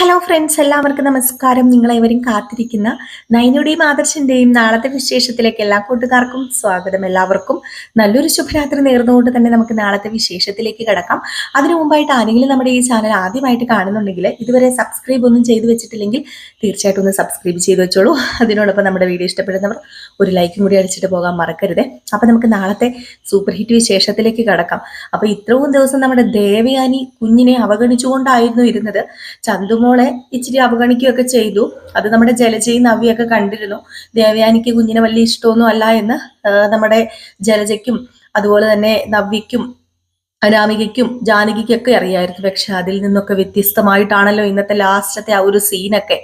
Hello friends എല്ലാവർക്കും നമസ്കാരം. നിങ്ങളേവരും കാത്തിരിക്കുന്ന നൈനയുടെയും ആദർശന്റെയും നാളത്തെ വിശേഷത്തിലേക്ക് എല്ലാ കൂട്ടുകാർക്കും സ്വാഗതം എല്ലാവർക്കും. നല്ലൊരു ശുഭരാത്രി നേർന്നുകൊണ്ട് തന്നെ നമുക്ക് നാളത്തെ വിശേഷത്തിലേക്ക് കിടക്കാം. അതിനു മുമ്പായിട്ട് ആരെങ്കിലും നമ്മുടെ ഈ ചാനൽ ആദ്യമായിട്ട് കാണുന്നുണ്ടെങ്കിൽ ഇതുവരെ സബ്സ്ക്രൈബ് ഒന്നും ചെയ്തു വെച്ചിട്ടില്ലെങ്കിൽ തീർച്ചയായിട്ടും ഒന്ന് സബ്സ്ക്രൈബ് ചെയ്തു വെച്ചോളൂ. അതിനോടൊപ്പം നമ്മുടെ വീഡിയോ ഇഷ്ടപ്പെടുന്നവർ ഒരു ലൈക്കും കൂടി അടിച്ചിട്ട് പോകാൻ മറക്കരുത്. അപ്പൊ നമുക്ക് നാളത്തെ സൂപ്പർ ഹിറ്റ് വിശേഷത്തിലേക്ക് കിടക്കാം. അപ്പൊ ഇത്രയും ദിവസം നമ്മുടെ ദേവയാനി കുഞ്ഞിനെ അവഗണിച്ചുകൊണ്ടായിരുന്നു ഇരുന്നത്. ചന്തുമോളെ ഇച്ചിരി അവഗണിക്കുകയൊക്കെ ചെയ്തു. അത് നമ്മുടെ ജലജയും നവ്യൊക്കെ കണ്ടിരുന്നു. ദേവയാനിക്ക് കുഞ്ഞിനെ വലിയ ഇഷ്ടമൊന്നും അല്ല എന്ന് നമ്മുടെ ജലജയ്ക്കും അതുപോലെ തന്നെ നവ്യയ്ക്കും അനാമികയ്ക്കും ജാനകിക്കൊക്കെ അറിയായിരുന്നു. പക്ഷെ അതിൽ നിന്നൊക്കെ വ്യത്യസ്തമായിട്ടാണല്ലോ ഇന്നത്തെ ലാസ്റ്റത്തെ ആ ഒരു സീനൊക്കെ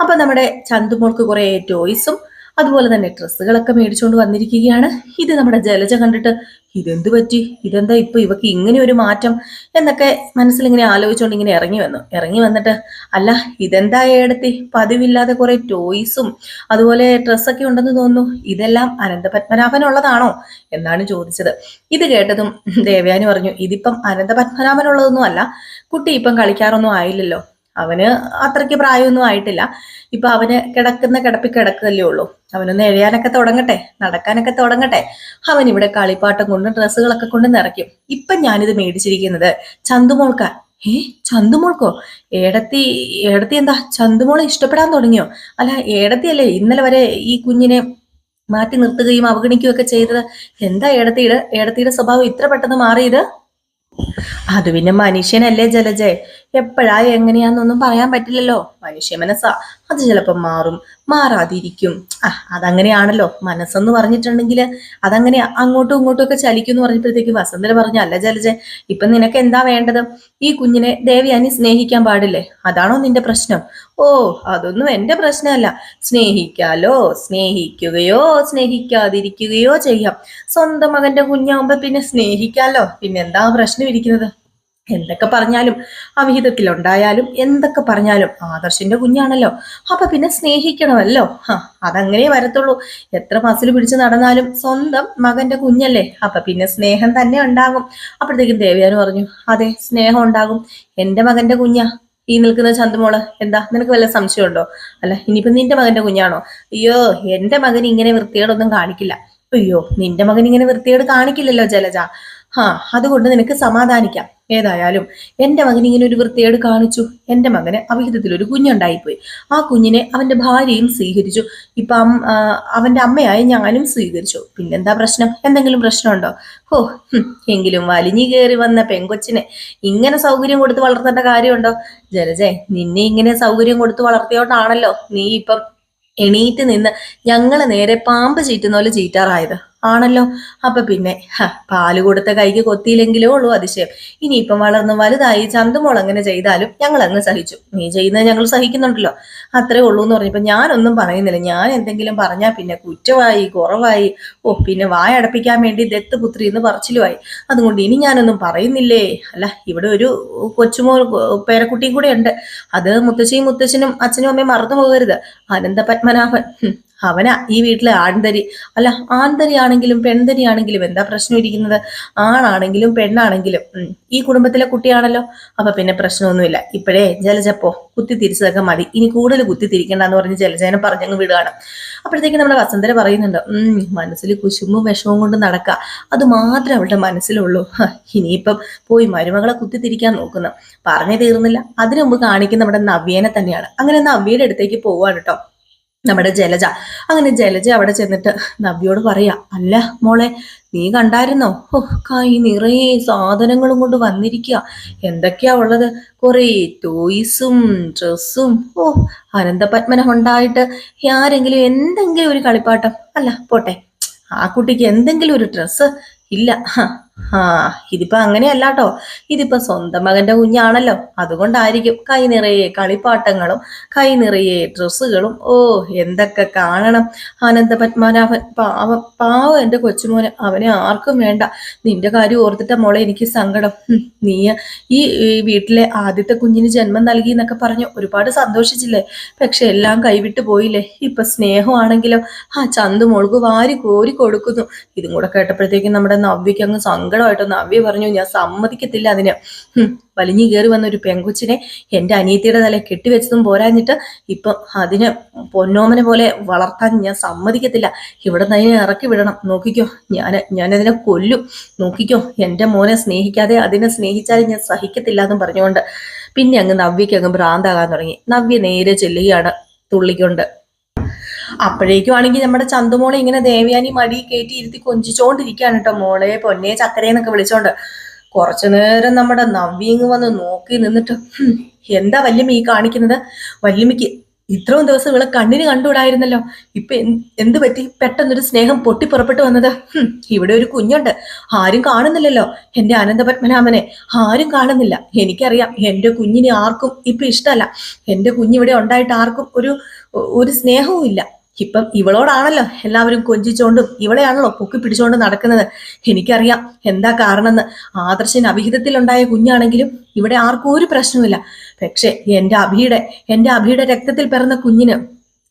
അപ്പൊ നമ്മുടെ ചന്തുമോൾക്ക് കുറെ ടോയ്സും അതുപോലെ തന്നെ ഡ്രസ്സുകളൊക്കെ മേടിച്ചുകൊണ്ട് വന്നിരിക്കുകയാണ്. ഇത് നമ്മുടെ ജലജ കണ്ടിട്ട് ഇതെന്ത് പറ്റി? ഇതെന്താ ഇപ്പൊ ഇവക്ക് ഇങ്ങനെ ഒരു മാറ്റം? എന്നൊക്കെ മനസ്സിൽ ഇങ്ങനെ ആലോചിച്ചുകൊണ്ട് ഇങ്ങനെ ഇറങ്ങി വന്നു. ഇറങ്ങി വന്നിട്ട് അല്ല ഇതെന്താ ഏടത്തി? പതിവില്ലാതെ കുറെ ടോയ്സും അതുപോലെ ഡ്രസ്സൊക്കെ ഉണ്ടെന്ന് തോന്നുന്നു. ഇതെല്ലാം അനന്തപത്മനാഭനുള്ളതാണോ എന്നാണ് ചോദിച്ചത്. ഇത് കേട്ടതും ദേവയാനി പറഞ്ഞു ഇതിപ്പം അനന്തപത്മനാഭനുള്ളതൊന്നും അല്ല. കുട്ടി ഇപ്പം കളിക്കാറൊന്നും ആയില്ലല്ലോ. അവന് അത്രയ്ക്ക് പ്രായമൊന്നും ആയിട്ടില്ല. ഇപ്പൊ അവന് കിടക്കുന്ന കിടപ്പി കിടക്കല്ലേ ഉള്ളൂ. അവനൊന്ന് എഴുതാനൊക്കെ തുടങ്ങട്ടെ നടക്കാനൊക്കെ തുടങ്ങട്ടെ. അവൻ ഇവിടെ കളിപ്പാട്ടം കൊണ്ട് ഡ്രസ്സുകളൊക്കെ കൊണ്ട് നിറയ്ക്കും. ഇപ്പൊ ഞാനിത് മേടിച്ചിരിക്കുന്നത് ചന്തുമോൾക്ക. ഏ ചന്തുമോൾക്കോ? ഏടത്തി ഏടത്തി എന്താ? ചന്തുമോളെ ഇഷ്ടപ്പെടാൻ തുടങ്ങിയോ? അല്ല ഏടത്തിയല്ലേ ഇന്നലെ വരെ ഈ കുഞ്ഞിനെ മാറ്റി നിർത്തുകയും അവഗണിക്കുകയൊക്കെ ചെയ്തത്? എന്താ ഏടത്തിയുടെ ഏടത്തിയുടെ സ്വഭാവം ഇത്ര പെട്ടെന്ന് മാറിയത്? അത് പിന്നെ മനുഷ്യനല്ലേ ജലജെ. എപ്പോഴാ എങ്ങനെയാന്നൊന്നും പറയാൻ പറ്റില്ലല്ലോ. മനുഷ്യ മനസ്സാ. അത് ചിലപ്പോൾ മാറും. മാറാതിരിക്കും. ആ അതങ്ങനെയാണല്ലോ. മനസ്സെന്ന് പറഞ്ഞിട്ടുണ്ടെങ്കിൽ അതങ്ങനെ അങ്ങോട്ടും ഇങ്ങോട്ടും ഒക്കെ ചലിക്കും എന്ന് പറഞ്ഞപ്പോഴത്തേക്ക് വസന്തര പറഞ്ഞു അല്ല ജലജെ ഇപ്പം നിനക്ക് എന്താ വേണ്ടത്? ഈ കുഞ്ഞിനെ ദേവയാനി സ്നേഹിക്കാൻ പാടില്ലേ? അതാണോ നിന്റെ പ്രശ്നം? ഓ അതൊന്നും എന്റെ പ്രശ്നമല്ല. സ്നേഹിക്കാലോ സ്നേഹിക്കുകയോ സ്നേഹിക്കാതിരിക്കുകയോ ചെയ്യാം. സ്വന്തം മകന്റെ കുഞ്ഞാവുമ്പോ പിന്നെ സ്നേഹിക്കാലോ? പിന്നെന്താ പ്രശ്നം ഇരിക്കുന്നത്? എന്തൊക്കെ പറഞ്ഞാലും അവിഹിതത്തിലുണ്ടായാലും എന്തൊക്കെ പറഞ്ഞാലും ആദർശിന്റെ കുഞ്ഞാണല്ലോ. അപ്പൊ പിന്നെ സ്നേഹിക്കണമല്ലോ. ഹാ അതങ്ങനെ വരത്തുള്ളൂ. എത്ര മസിൽ പിടിച്ച് നടന്നാലും സ്വന്തം മകന്റെ കുഞ്ഞല്ലേ. അപ്പൊ പിന്നെ സ്നേഹം തന്നെ ഉണ്ടാകും. അപ്പോഴത്തേക്കും ദേവിയാന് പറഞ്ഞു അതെ സ്നേഹം ഉണ്ടാകും. എന്റെ മകന്റെ കുഞ്ഞാ. ഈ നിൽക്കുന്ന ചന്തുമോൾ എന്താ? നിനക്ക് വല്ല സംശയമുണ്ടോ? അല്ല ഇനിയിപ്പോ നിന്റെ മകന്റെ കുഞ്ഞാണോ? അയ്യോ എന്റെ മകൻ ഇങ്ങനെ വൃത്തികേടൊന്നും കാണിക്കില്ല. അയ്യോ നിന്റെ മകൻ ഇങ്ങനെ വൃത്തികേട് കാണിക്കില്ലല്ലോ ജലജ. ഹാ അതുകൊണ്ട് നിനക്ക് സമാധാനിക്കാം. ഏതായാലും എന്റെ മകൻ ഇങ്ങനെ ഒരു വൃത്തിയേട് കാണിച്ചു. എന്റെ മകന് അവിഹിതത്തിൽ ഒരു കുഞ്ഞുണ്ടായിപ്പോയി. ആ കുഞ്ഞിനെ അവന്റെ ഭാര്യയും സ്വീകരിച്ചു. ഇപ്പൊ അവന്റെ അമ്മയായ ഞാനും സ്വീകരിച്ചു. പിന്നെന്താ പ്രശ്നം? എന്തെങ്കിലും പ്രശ്നമുണ്ടോ? ഹും, എങ്കിലും വലിഞ്ഞു കയറി വന്ന പെങ്കൊച്ചിനെ ഇങ്ങനെ സൗകര്യം കൊടുത്ത് വളർത്തേണ്ട കാര്യമുണ്ടോ? ജലജെ നിന്നെ ഇങ്ങനെ സൗകര്യം കൊടുത്ത് വളർത്തിയോണ്ടാണല്ലോ നീ ഇപ്പം എണീറ്റ് നിന്ന് ഞങ്ങളെ നേരെ പാമ്പ് ചീറ്റുന്ന പോലെ ചീറ്റാറായത്. ആണല്ലോ? അപ്പൊ പിന്നെ പാൽ കൊടുത്ത കൈക്ക് കൊത്തിയില്ലെങ്കിലേ ഉള്ളൂ അതിശയം. ഇനിയിപ്പം വളർന്ന് വലുതായി ചന്തുമോൾ അങ്ങനെ ചെയ്താലും ഞങ്ങൾ അങ്ങ് സഹിച്ചു. നീ ചെയ്യുന്നത് ഞങ്ങൾ സഹിക്കുന്നുണ്ടല്ലോ. അത്രേ ഉള്ളൂ എന്ന് പറഞ്ഞപ്പോ ഞാനൊന്നും പറയുന്നില്ല. ഞാൻ എന്തെങ്കിലും പറഞ്ഞാൽ പിന്നെ കുറ്റമായി കുറവായി. ഓ പിന്നെ വായടപ്പിക്കാൻ വേണ്ടി ദത്തുപുത്രി എന്ന് പറച്ചിലുമായി. അതുകൊണ്ട് ഇനി ഞാനൊന്നും പറയുന്നില്ലേ? അല്ല ഇവിടെ ഒരു കൊച്ചുമോ പേരക്കുട്ടിയും കൂടെ ഉണ്ട്. അത് മുത്തശ്ശിയും മുത്തശ്ശനും അച്ഛനും അമ്മയും മറന്നു പോകരുത്. അനന്ത പത്മനാഭൻ. അവനാ ഈ വീട്ടിലെ ആൺതരി. അല്ല ആൺതരി ആണെങ്കിലും പെൺതരി ആണെങ്കിലും എന്താ പ്രശ്നം ഇരിക്കുന്നത്? ആണാണെങ്കിലും പെണ്ണാണെങ്കിലും. ഈ കുടുംബത്തിലെ കുട്ടിയാണല്ലോ. അപ്പൊ പിന്നെ പ്രശ്നമൊന്നുമില്ല. ഇപ്പോഴേ ജലജപ്പോ കുത്തി തിരിച്ചതൊക്കെ മതി. ഇനി കൂടുതൽ കുത്തി തിരിക്കണ്ടെന്ന് പറഞ്ഞ് ജലജേനെ പറഞ്ഞങ്ങ് വിടുകയാണ്. അപ്പോഴത്തേക്ക് നമ്മുടെ വസന്തര പറയുന്നുണ്ട് ഉം മനസ്സിൽ കുശുമ്പും വിഷമവും കൊണ്ട് നടക്കുക അത് മാത്രമേ അവളുടെ മനസ്സിലുള്ളൂ. ഇനിയിപ്പം പോയി മരുമകളെ കുത്തി തിരിക്കാൻ നോക്കുന്നു. പറഞ്ഞു തീർന്നില്ല. അതിനു മുമ്പ് കാണിക്കുന്ന നമ്മുടെ നവ്യേനെ തന്നെയാണ്. അങ്ങനെ നവ്യയുടെ അടുത്തേക്ക് പോവാണ് കേട്ടോ. നമ്മുടെ ജലജ. അങ്ങനെ ജലജ അവിടെ ചെന്നിട്ട് നവ്യോട് പറയാ അല്ല മോളെ നീ കണ്ടായിരുന്നോ? ഓ കൈ നിറയെ സാധനങ്ങളും കൊണ്ട് വന്നിരിക്കുക എന്തൊക്കെയാ ഉള്ളത്? കുറേ ടോയ്സും ഡ്രസ്സും. ഓ അനന്തപത്മന ഉണ്ടായിട്ട് ആരെങ്കിലും എന്തെങ്കിലും ഒരു കളിപ്പാട്ടം. അല്ല പോട്ടെ. ആ കുട്ടിക്ക് എന്തെങ്കിലും ഒരു ഡ്രസ്സ് ഇല്ല. ആ ഇതിപ്പോ അങ്ങനെയല്ല കേട്ടോ ഇതിപ്പോ സ്വന്തം മകന്റെ കുഞ്ഞാണല്ലോ. അതുകൊണ്ടായിരിക്കും കൈ നിറയെ കളിപ്പാട്ടങ്ങളും കൈ നിറയെ ഡ്രസ്സുകളും. ഓ എന്തൊക്കെ കാണണം. ആനന്ദ പത്മനാഭൻ പാവം പാവം എന്റെ കൊച്ചുമോന്. അവനെ ആർക്കും വേണ്ട. നിന്റെ കാര്യം ഓർത്തിട്ട മോളെ എനിക്ക് സങ്കടം. നീ ഈ വീട്ടിലെ ആദ്യത്തെ കുഞ്ഞിന് ജന്മം നൽകി എന്നൊക്കെ പറഞ്ഞു ഒരുപാട് സന്തോഷിച്ചില്ലേ? പക്ഷെ എല്ലാം കൈവിട്ടു പോയില്ലേ? ഇപ്പൊ സ്നേഹമാണെങ്കിലോ? ആ ചന്തു മോൾക്ക് വാരി കോരി കൊടുക്കുന്നു. ഇതും കൂടെ കേട്ടപ്പോഴത്തേക്കും നമ്മുടെ നവ്യക്ക് അങ്ങ് സങ്കടമായിട്ട് നവ്യ പറഞ്ഞു ഞാൻ സമ്മതിക്കത്തില്ല അതിന്. വലിഞ്ഞു കയറി വന്ന ഒരു പെങ്കുച്ചിനെ എന്റെ അനിയത്തിയുടെ തല കെട്ടിവെച്ചതും പോരാഞ്ഞിട്ട് ഇപ്പം അതിന് പൊന്നോമനെ പോലെ വളർത്താൻ ഞാൻ സമ്മതിക്കത്തില്ല. ഇവിടെ നിന്ന് അതിനെ ഇറക്കി വിടണം. നോക്കിക്കോ ഞാൻ ഞാനതിനെ കൊല്ലും. നോക്കിക്കോ എന്റെ മോനെ സ്നേഹിക്കാതെ അതിനെ സ്നേഹിച്ചാലും ഞാൻ സഹിക്കത്തില്ല എന്നും പറഞ്ഞുകൊണ്ട് പിന്നെ അങ്ങ് നവ്യക്ക് അങ്ങ് ഭ്രാന്താകാൻ തുടങ്ങി. നവ്യ നേരെ ചെല്ലുകയാണ് തുള്ളിക്കൊണ്ട്. അപ്പോഴേക്കും ആണെങ്കിൽ നമ്മുടെ ചന്തുമോളെ ഇങ്ങനെ ദേവയാനി മടി കയറ്റി ഇരുത്തി കൊഞ്ചിച്ചോണ്ടിരിക്കുകയാണ് കേട്ടോ മോളെ പൊന്നെ ചക്കരയെന്നൊക്കെ വിളിച്ചോണ്ട്. കുറച്ചു നേരം നമ്മുടെ നവ്യങ്ങ് വന്ന് നോക്കി നിന്നിട്ട് എന്താ വല്യമ്മ ഈ കാണിക്കുന്നത്? വല്യമ്മയ്ക്ക് ഇത്രയും ദിവസം ഇവളെ കണ്ണിന് കണ്ടുവിടായിരുന്നല്ലോ ഇപ്പൊ എന്ത് പറ്റി? പെട്ടെന്നൊരു സ്നേഹം പൊട്ടിപ്പുറപ്പെട്ടു വന്നത്. ഇവിടെ ഒരു കുഞ്ഞുണ്ട്. ആരും കാണുന്നില്ലല്ലോ. എന്റെ അനന്തപത്മനാഭനെ ആരും കാണുന്നില്ല. എനിക്കറിയാം എന്റെ കുഞ്ഞിനെ ആർക്കും ഇപ്പൊ ഇഷ്ടമല്ല. എന്റെ കുഞ്ഞിവിടെ ഉണ്ടായിട്ട് ആർക്കും ഒരു ഒരു സ്നേഹവും ഇല്ല ഇപ്പം ഇവളോടാണല്ലോ എല്ലാവരും കൊഞ്ചിച്ചോണ്ടും ഇവളെയാണല്ലോ പൊക്കി പിടിച്ചോണ്ട് നടക്കുന്നത്. എനിക്കറിയാം എന്താ കാരണമെന്ന്. ആദർശന് അഭിഹിതത്തിലുണ്ടായ കുഞ്ഞാണെങ്കിലും ഇവിടെ ആർക്കും ഒരു പ്രശ്നവുമില്ല. പക്ഷെ എന്റെ അഭിയുടെ എന്റെ അഭിയുടെ രക്തത്തിൽ പിറന്ന കുഞ്ഞിന്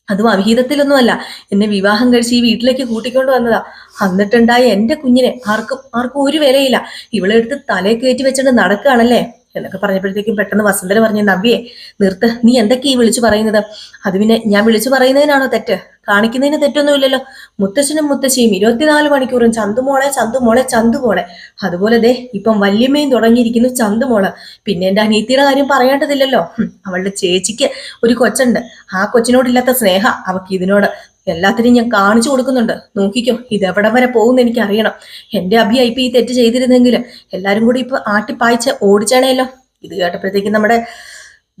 അതും അഭിഹിതത്തിലൊന്നുമല്ല എന്നെ വിവാഹം കഴിച്ച് ഈ വീട്ടിലേക്ക് കൂട്ടിക്കൊണ്ട് വന്നതാ. എന്നിട്ടുണ്ടായ എന്റെ കുഞ്ഞിനെ ആർക്കും ആർക്കും ഒരു വിലയില്ല. ഇവളെടുത്ത് തലേ കയറ്റി വെച്ചിട്ട് നടക്കുകയാണല്ലേ? എന്നൊക്കെ പറഞ്ഞപ്പോഴത്തേക്കും പെട്ടെന്ന് വസന്തര പറഞ്ഞു നവ്യേ നിർത്ത്. നീ എന്തൊക്കെ ഈ വിളിച്ചു പറയുന്നത്? അത് പിന്നെ ഞാൻ വിളിച്ചു പറയുന്നതിനാണോ തെറ്റ്? കാണിക്കുന്നതിന് തെറ്റൊന്നുമില്ലല്ലോ. മുത്തശ്ശനും മുത്തശ്ശിയും ഇരുപത്തിനാല് മണിക്കൂറും ചന്തുമോളെ ചന്തുമോളെ ചന്തുമോളെ അതുപോലെ ദേ ഇപ്പം വല്യമ്മയും തുടങ്ങിയിരിക്കുന്നു ചന്തുമോൾ പിന്നെ എന്റെ അനീത്തിയുടെ കാര്യം പറയേണ്ടതില്ലല്ലോ. അവളുടെ ചേച്ചിക്ക് ഒരു കൊച്ചുണ്ട്. ആ കൊച്ചിനോടില്ലാത്ത സ്നേഹ അവക്ക് ഇതിനോട്. എല്ലാത്തിനും ഞാൻ കാണിച്ചു കൊടുക്കുന്നുണ്ട്. നോക്കിക്കോ ഇത് എവിടം വരെ പോകുന്നു എനിക്ക് അറിയണം എന്റെ അഭിയ ഇപ്പൊ ഈ തെറ്റ് ചെയ്തിരുന്നെങ്കിൽ എല്ലാരും കൂടി ഇപ്പൊ ആട്ടിപ്പായച്ച് ഓടിച്ചാണേലോ? ഇത് കേട്ടപ്പോഴത്തേക്കും നമ്മുടെ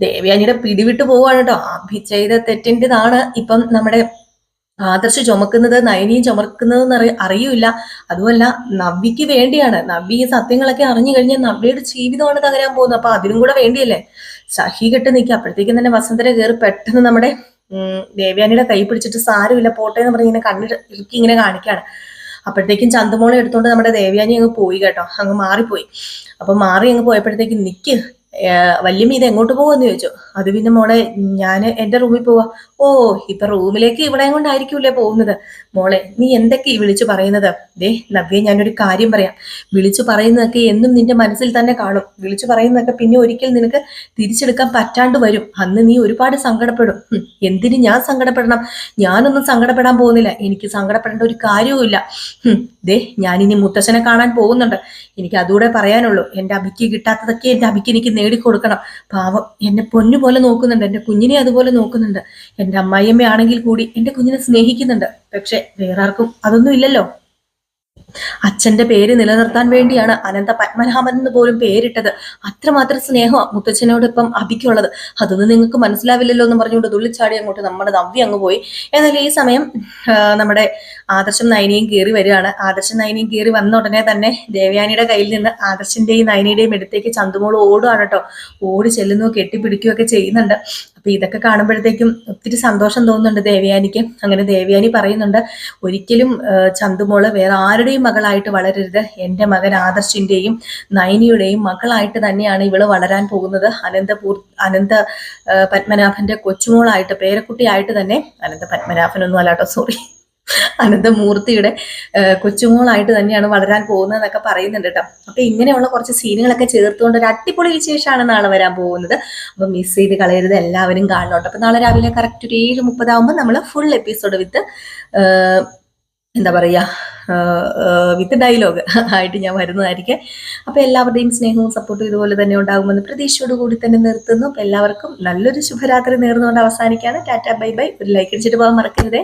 ദേവയാനിയുടെ പിടിവിട്ട് പോവാണ് കേട്ടോ. അഭി ചെയ്ത തെറ്റിന്റെതാണ് ഇപ്പം നമ്മുടെ ആദർശ് ചുമക്കുന്നത് നയനിയും ചുമക്കുന്നതെന്ന് അറി അറിയൂല അതുമല്ല നവ്യക്ക് വേണ്ടിയാണ്. നവ്യ ഈ സത്യങ്ങളൊക്കെ അറിഞ്ഞു കഴിഞ്ഞാൽ നവ്യയുടെ ജീവിതമാണ് തകരാൻ പോകുന്നത്. അപ്പൊ അതിനും കൂടെ വേണ്ടിയല്ലേ? സഹി കെട്ട് നിൽക്കുക. അപ്പോഴത്തേക്കും തന്നെ വസന്തര കയറി പെട്ടെന്ന് നമ്മുടെ ദേവയാനിയുടെ കൈ പിടിച്ചിട്ട് സാരമില്ല പോട്ടെ എന്ന് പറഞ്ഞ് ഇങ്ങനെ കണ്ണിൽ ഇറുക്കി ഇങ്ങനെ കാണിക്കാണ്. അപ്പോഴത്തേക്കും ചന്തമോളെ എടുത്തുകൊണ്ട് നമ്മുടെ ദേവ്യാനി അങ്ങ് പോയി കേട്ടോ. അങ്ങ് മാറിപ്പോയി. അപ്പൊ മാറി അങ്ങ് പോയപ്പോഴത്തേക്കും നിക്ക് വല്യമ്മ ഇത് എങ്ങോട്ട് പോകുമെന്ന് ചോദിച്ചു. അത് പിന്നെ മോളെ ഞാൻ എന്റെ റൂമിൽ പോവാ. ഓ ഇപ്പൊ റൂമിലേക്ക് ഇവിടെ കൊണ്ടായിരിക്കൂലേ പോകുന്നത്? മോളെ നീ എന്തൊക്കെ ഈ വിളിച്ചു പറയുന്നത്? ദേ നവ്യ ഞാനൊരു കാര്യം പറയാം. വിളിച്ചു പറയുന്നതൊക്കെ എന്നും നിന്റെ മനസ്സിൽ തന്നെ കാണും. വിളിച്ചു പറയുന്നതൊക്കെ പിന്നെ ഒരിക്കൽ നിനക്ക് തിരിച്ചെടുക്കാൻ പറ്റാണ്ട് വരും. അന്ന് നീ ഒരുപാട് സങ്കടപ്പെടും. എന്തിന് ഞാൻ സങ്കടപ്പെടണം? ഞാനൊന്നും സങ്കടപ്പെടാൻ പോകുന്നില്ല. എനിക്ക് സങ്കടപ്പെടേണ്ട ഒരു കാര്യവുമില്ല. ദേ ഞാനിനി മുത്തശ്ശനെ കാണാൻ പോകുന്നുണ്ട്. എനിക്ക് അതുകൂടെ പറയാനുള്ളൂ. എന്റെ അഭിക്ക് കിട്ടാത്തതൊക്കെ എന്റെ അഭിക്ക് എനിക്ക് നേടിക്കൊടുക്കണം. പാവം എന്നെ പൊന്നു പോലെ നോക്കുന്നുണ്ട്. എന്റെ കുഞ്ഞിനെ അതുപോലെ നോക്കുന്നുണ്ട്. എന്റെ അമ്മായിയമ്മയാണെങ്കിൽ കൂടി എന്റെ കുഞ്ഞിനെ സ്നേഹിക്കുന്നുണ്ട്. പക്ഷെ വേറെ ആർക്കും അതൊന്നും ഇല്ലല്ലോ. അച്ഛന്റെ പേര് നിലനിർത്താൻ വേണ്ടിയാണ് അനന്ത പത്മനാഭൻ എന്ന് പോലും പേരിട്ടത്. അത്രമാത്രം സ്നേഹമാണ് മുത്തച്ഛനോട് ഇപ്പം അഭിക്കുള്ളത് അതൊന്നും നിങ്ങൾക്ക് മനസ്സിലാവില്ലല്ലോ എന്ന് പറഞ്ഞുകൊണ്ട് തുള്ളിച്ചാടി അങ്ങോട്ട് നമ്മുടെ നവ്യ അങ്ങ് പോയി. എന്നാൽ ഈ സമയം നമ്മുടെ ആദർശം നയനിയും കയറി വരികയാണ്. ആദർശം നയനിയും കയറി വന്ന ഉടനെ തന്നെ ദേവയാനിയുടെ കയ്യിൽ നിന്ന് ആദർശിന്റെയും നയനിയുടെയും അടുത്തേക്ക് ചന്തുമോൾ ഓടുകയാണ് കേട്ടോ. ഓടി ചെല്ലുന്നു കെട്ടിപ്പിടിക്കുകയൊക്കെ ചെയ്യുന്നുണ്ട്. അപ്പൊ ഇതൊക്കെ കാണുമ്പോഴത്തേക്കും ഒത്തിരി സന്തോഷം തോന്നുന്നുണ്ട് ദേവയാനിക്ക്. അങ്ങനെ ദേവയാനി പറയുന്നുണ്ട് ഒരിക്കലും ചന്തുമോൾ വേറെ ആരുടെയും മകളായിട്ട് വളരരുത്. എന്റെ മകൻ ആദർശിന്റെയും നയനിയുടെയും മകളായിട്ട് തന്നെയാണ് ഇവൾ വളരാൻ പോകുന്നത്. അനന്തപൂർ അനന്ത പത്മനാഭന്റെ കൊച്ചുമോളായിട്ട് പേരക്കുട്ടിയായിട്ട് തന്നെ അനന്ത പത്മനാഭനൊന്നും അല്ലാട്ടോ സോറി അനന്തമൂർത്തിയുടെ കൊച്ചുമോളായിട്ട് തന്നെയാണ് വളരാൻ പോകുന്നതെന്നൊക്കെ പറയുന്നുണ്ട് കേട്ടോ. അപ്പൊ ഇങ്ങനെയുള്ള കുറച്ച് സീനുകളൊക്കെ ചേർത്തുകൊണ്ട് ഒരു അടിപൊളി വിശേഷമാണ് നാളെ വരാൻ പോകുന്നത്. അപ്പൊ മിസ് ചെയ്ത് കളയരുത് എല്ലാവരും കാണണം അപ്പൊ നാളെ രാവിലെ കറക്റ്റ് ഒരു ഏഴ് മുപ്പതാകുമ്പോൾ നമ്മൾ ഫുൾ എപ്പിസോഡ് വിത്ത് എന്താ പറയുക വിത്ത് ഡയലോഗ് ആയിട്ട് ഞാൻ വരുന്നതായിരിക്കും. അപ്പൊ എല്ലാവരുടെയും സ്നേഹവും സപ്പോർട്ടും ഇതുപോലെ തന്നെ ഉണ്ടാകുമെന്ന് പ്രതീക്ഷയോട് കൂടി തന്നെ നിർത്തുന്നു. അപ്പൊ എല്ലാവർക്കും നല്ലൊരു ശുഭരാത്രി നേർന്നുകൊണ്ട് അവസാനിക്കുകയാണ് ടാറ്റ ബൈ ബൈ. ഒരു ലൈക്ക് അടിച്ചിട്ട് പോകാൻ മറക്കരുതേ.